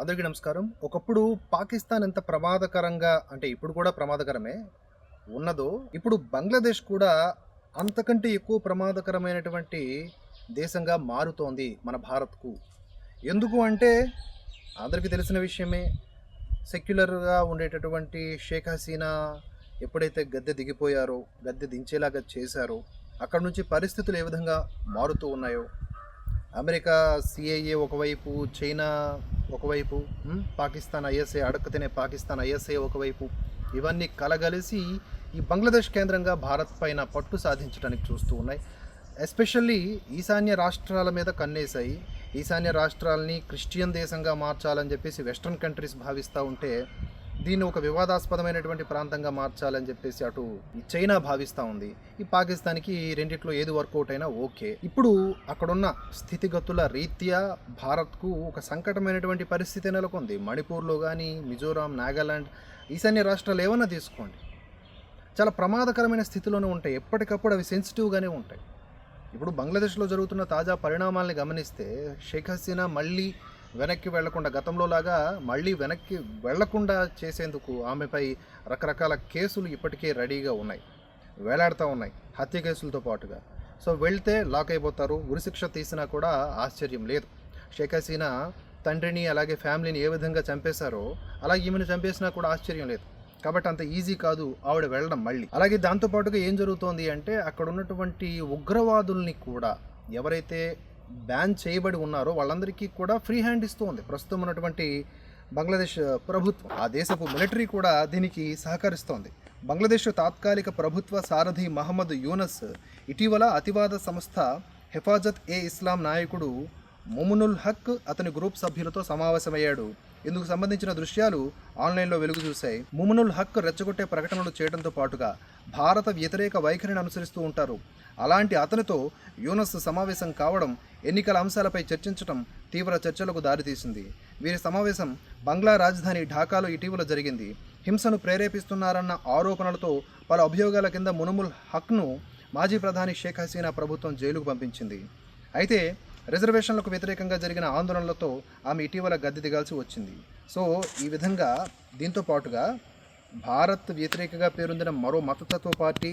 అందరికీ నమస్కారం. ఒకప్పుడు పాకిస్తాన్ ఎంత ప్రమాదకరంగా అంటే ఇప్పుడు కూడా ప్రమాదకరమే ఉన్నదో ఇప్పుడు బంగ్లాదేశ్ కూడా అంతకంటే ఎక్కువ ప్రమాదకరమైనటువంటి దేశంగా మారుతోంది మన భారత్కు. ఎందుకు అంటే అందరికీ తెలిసిన విషయమే సెక్యులర్గా ఉండేటటువంటి షేక్ హసీనా ఎప్పుడైతే గద్దె దిగిపోయారో గద్దె దించేలాగా చేశారో అక్కడ నుంచి పరిస్థితులు ఏ విధంగా మారుతూ ఉన్నాయో అమెరికా సిఐఏ ఒకవైపు చైనా ఒకవైపు పాకిస్తాన్ ఐఎస్ఏ అడక్క తినే పాకిస్తాన్ ఐఎస్ఏ ఒకవైపు. ఇవన్నీ కలగలిసి ఈ బంగ్లాదేశ్ కేంద్రంగా భారత్ పైన పట్టు సాధించడానికి చూస్తూ ఉన్నాయి. ఎస్పెషల్లీ ఈశాన్య రాష్ట్రాల మీద కన్నేశాయి. ఈశాన్య రాష్ట్రాలని క్రిస్టియన్ దేశంగా మార్చాలని చెప్పేసి వెస్ట్రన్ కంట్రీస్ భావిస్తూ ఉంటే దీన్ని ఒక వివాదాస్పదమైనటువంటి ప్రాంతంగా మార్చాలని చెప్పేసి అటు ఈ చైనా భావిస్తూ ఉంది. ఈ పాకిస్తాన్కి రెండిట్లో ఏది వర్కౌట్ అయినా ఓకే. ఇప్పుడు అక్కడున్న స్థితిగతుల రీత్యా భారత్కు ఒక సంకటమైనటువంటి పరిస్థితి నెలకొంది. మణిపూర్లో కానీ మిజోరాం నాగాలాండ్ ఈశాన్య రాష్ట్రాలు ఏమన్నా తీసుకోండి. చాలా ప్రమాదకరమైన స్థితిలోనే ఉంటాయి. ఎప్పటికప్పుడు అవి సెన్సిటివ్గానే ఉంటాయి. ఇప్పుడు బంగ్లాదేశ్లో జరుగుతున్న తాజా పరిణామాల్ని గమనిస్తే షేక్ హసీనా మళ్ళీ వెనక్కి వెళ్ళకుండా గతంలో లాగా మళ్ళీ వెనక్కి వెళ్ళకుండా చేసేందుకు ఆమెపై రకరకాల కేసులు ఇప్పటికే రెడీగా ఉన్నాయి. వేలాడుతూ ఉన్నాయి హత్య కేసులతో పాటుగా. సో వెళ్తే లాక్ అయిపోతారు ఉరిశిక్ష తీసినా కూడా ఆశ్చర్యం లేదు. షేక్ హసీనా తండ్రిని అలాగే ఫ్యామిలీని ఏ విధంగా చంపేశారో అలాగే ఈమెను చంపేసినా కూడా ఆశ్చర్యం లేదు. కాబట్టి అంత ఈజీ కాదు ఆవిడ వెళ్ళడం మళ్ళీ. అలాగే దాంతోపాటుగా ఏం జరుగుతోంది అంటే అక్కడ ఉన్నటువంటి ఉగ్రవాదుల్ని కూడా ఎవరైతే బ్యాన్ చేయబడి ఉన్నారో వాళ్ళందరికీ కూడా ఫ్రీ హ్యాండ్ ఇస్తోంది ప్రస్తుతం ఉన్నటువంటి బంగ్లాదేశ్ ప్రభుత్వం ఆ దేశపు మిలిటరీ కూడా దీనికి సహకరిస్తోంది. బంగ్లాదేశ్ తాత్కాలిక ప్రభుత్వ సారథి మహమ్మద్ యూనస్ ఇటీవల అతివాద సంస్థ హెఫాజత్ ఏ ఇస్లాం నాయకుడు మొమునుల్ హక్ అతని గ్రూప్ సభ్యులతో సమావేశమయ్యాడు. ఇందుకు సంబంధించిన దృశ్యాలు ఆన్లైన్లో వెలుగు చూశాయి. ముమునుల్ హక్ రెచ్చగొట్టే ప్రకటనలు చేయడంతో పాటుగా భారత వ్యతిరేక వైఖరిని అనుసరిస్తూ ఉంటారు. అలాంటి అతనితో యూనస్ సమావేశం కావడం ఎన్నికల అంశాలపై చర్చించడం తీవ్ర చర్చలకు దారితీసింది. వీరి సమావేశం బంగ్లా రాజధాని ఢాకాలో ఇటీవల జరిగింది. హింసను ప్రేరేపిస్తున్నారన్న ఆరోపణలతో పలు అభియోగాల కింద మునుముల్ హక్ను మాజీ ప్రధాని షేక్ హసీనా ప్రభుత్వం జైలుకు పంపించింది. అయితే రిజర్వేషన్లకు వ్యతిరేకంగా జరిగిన ఆందోళనలతో ఆమె ఇటీవల గద్దె దిగాల్సి వచ్చింది. సో ఈ విధంగా దీంతో పాటుగా భారత్ వ్యతిరేకంగా పేరొందిన మరో మతతత్వ పార్టీ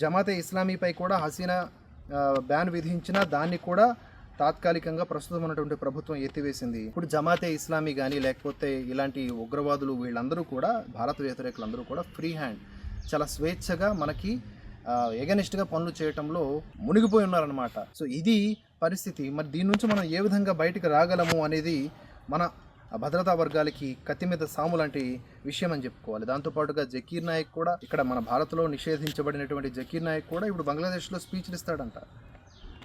జమాతే ఇస్లామీపై కూడా హసీనా బ్యాన్ విధించిన దాన్ని కూడా తాత్కాలికంగా ప్రస్తుతం ఉన్నటువంటి ప్రభుత్వం ఎత్తివేసింది. ఇప్పుడు జమాతే ఇస్లామీ కానీ లేకపోతే ఇలాంటి ఉగ్రవాదులు వీళ్ళందరూ కూడా భారత వ్యతిరేకులందరూ కూడా ఫ్రీ హ్యాండ్ చాలా స్వేచ్ఛగా మనకి ఎగనిస్ట్గా పనులు చేయటంలో మునిగిపోయి ఉన్నారనమాట సో ఇది పరిస్థితి. మరి దీని నుంచి మనం ఏ విధంగా బయటికి రాగలము అనేది మన భద్రతా వర్గాలకి కత్తి మీద సాము లాంటి విషయం అని చెప్పుకోవాలి. దాంతోపాటుగా జకీర్ నాయక్ కూడా ఇక్కడ మన భారత్లో నిషేధించబడినటువంటి జకీర్ నాయక్ కూడా ఇప్పుడు బంగ్లాదేశ్లో స్పీచ్లు ఇస్తాడంట.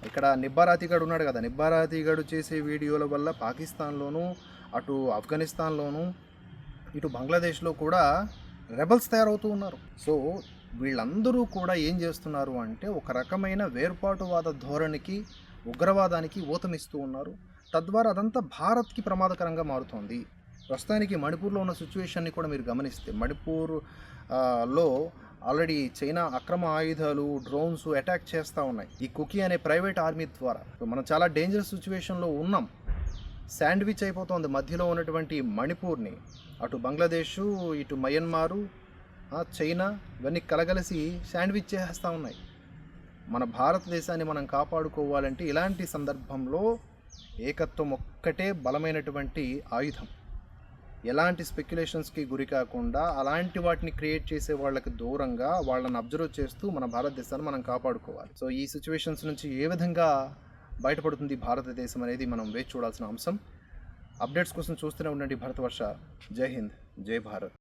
ఇక్కడ నిబ్బారాతిగాడు ఉన్నాడు కదా. నిబ్బారాతిగాడు చేసే వీడియోల వల్ల పాకిస్తాన్లోను అటు ఆఫ్ఘనిస్తాన్లోను ఇటు బంగ్లాదేశ్లో కూడా రెబల్స్ తయారవుతూ ఉన్నారు. సో వీళ్ళందరూ కూడా ఏం చేస్తున్నారు అంటే ఒక రకమైన వేర్పాటువాద ధోరణికి ఉగ్రవాదానికి ఊతమిస్తూ ఉన్నారు. తద్వారా అదంతా భారత్కి ప్రమాదకరంగా మారుతోంది. ప్రస్తుతానికి మణిపూర్లో ఉన్న సిచ్యువేషన్ని కూడా మీరు గమనిస్తే మణిపూర్లో ఆల్రెడీ చైనా అక్రమ ఆయుధాలు డ్రోన్స్ అటాక్ చేస్తూ ఉన్నాయి. ఈ కుకీ అనే ప్రైవేట్ ఆర్మీ ద్వారా. మనం చాలా డేంజరస్ సిచ్యువేషన్లో ఉన్నాం. శాండ్విచ్ అయిపోతోంది. మధ్యలో ఉన్నటువంటి మణిపూర్ని. అటు బంగ్లాదేశు ఇటు మయన్మారు చైనా ఇవన్నీ కలగలిసి శాండ్విచ్ చేసేస్తూ ఉన్నాయి. మన భారతదేశాన్ని మనం కాపాడుకోవాలంటే ఇలాంటి సందర్భంలో ఏకత్వం ఒక్కటే బలమైనటువంటి ఆయుధం. ఎలాంటి స్పెక్యులేషన్స్కి గురి కాకుండా అలాంటి వాటిని క్రియేట్ చేసే వాళ్ళకి దూరంగా వాళ్ళని అబ్జర్వ్ చేస్తూ మన భారతదేశాన్ని మనం కాపాడుకోవాలి. సో ఈ సిచ్యువేషన్స్ నుంచి ఏ విధంగా బయటపడుతుంది భారతదేశం అనేది మనం వేచి చూడాల్సిన అంశం. అప్డేట్స్ కోసం చూస్తూనే ఉండండి భారతవర్ష. జై హింద్. జై భారత్.